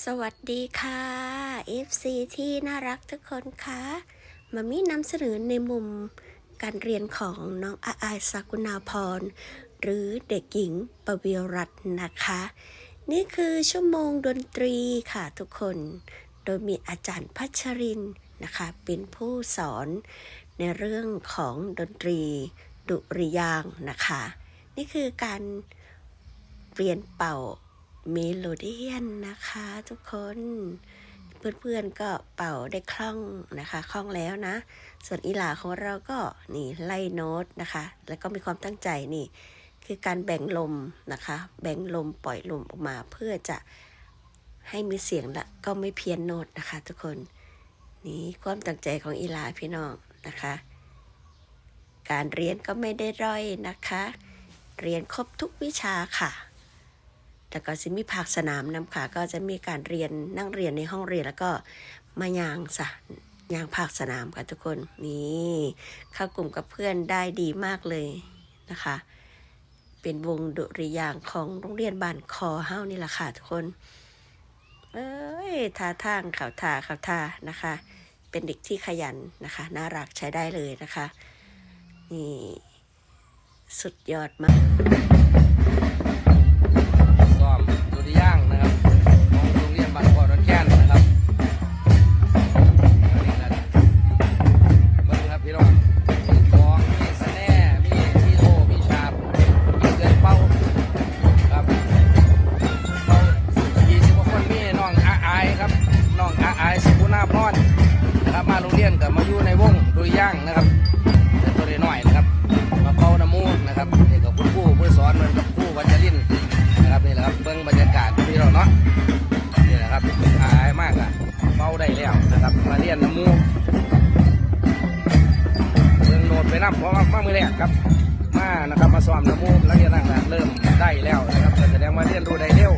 สวัสดีค่ะ FC ที่น่ารักทุกคนคะมามีนำเสนอในมุมการเรียนของน้องอาอายสากุณาพร หรือเด็กหญิงปวีรัตน์นะคะ นี่คือชั่วโมงดนตรีค่ะทุกคน โดยมีอาจารย์พัชรินนะคะ เป็นผู้สอนในเรื่องของดนตรีดุริยางนะคะ นี่คือการเรียนเป่า เมโลเดียนนะคะทุกคน เพื่อนๆก็เป่าได้คล่องนะคะคล่องแล้วนะ ส่วนอีหลาของเราก็นี่ไล่โน้ตนะคะ แล้วก็มีความตั้งใจนี่ คือการแบ่งลมนะคะ แบ่งลมปล่อยลมออกมาเพื่อจะให้มีเสียงและก็ไม่เพี้ยนโน้ตนะคะ ทุกคนนี่ความตั้งใจของอีหลาพี่น้องนะคะ การเรียนก็ไม่ได้ร่อยนะคะ เรียนครบทุกวิชาค่ะ แล้วก็จะมีภาคสนามนำค่ะก็จะมีการเรียนนั่งเรียนในห้องเรียนแล้วก็มายางสะยางภาคสนามค่ะทุกคนนี่เข้ากลุ่มกับเพื่อนได้ดีมากเลยนะคะ เป็นวงดุริยางของโรงเรียนบ้านคอเฮ้านี่แหละค่ะทุกคน เอ้ยท่าทางข่าวท่าข่าวท่านะคะ เป็นเด็กที่ขยันนะคะ น่ารักใช้ได้เลยนะคะ นี่ สุดยอดมากายสุกุณาพรนะครับมาโรงเรียนกับมาอยู่ในวงดุริย่างนะครับแต่ตัวน้อยนะครับมาเป่าน้ำมูกนะครับนี่กับคุณครูผู้สอนเหมือนกับครูวัชรินนะครับนี่แหละครับเบิ้งบรรยากาศพี่เราเนาะนี่แหละครับอายมากอะเป่าได้แล้วนะครับมาเรียนน้ำมูกเบิ้งโนดไปนับเพราะว่ามามือแรกครับมานะครับมาซ้อมน้ำมูกแล้วเรียนนั่งเริ่มได้แล้วนะครับแสดงว่าเรียนรู้ได้เร็ว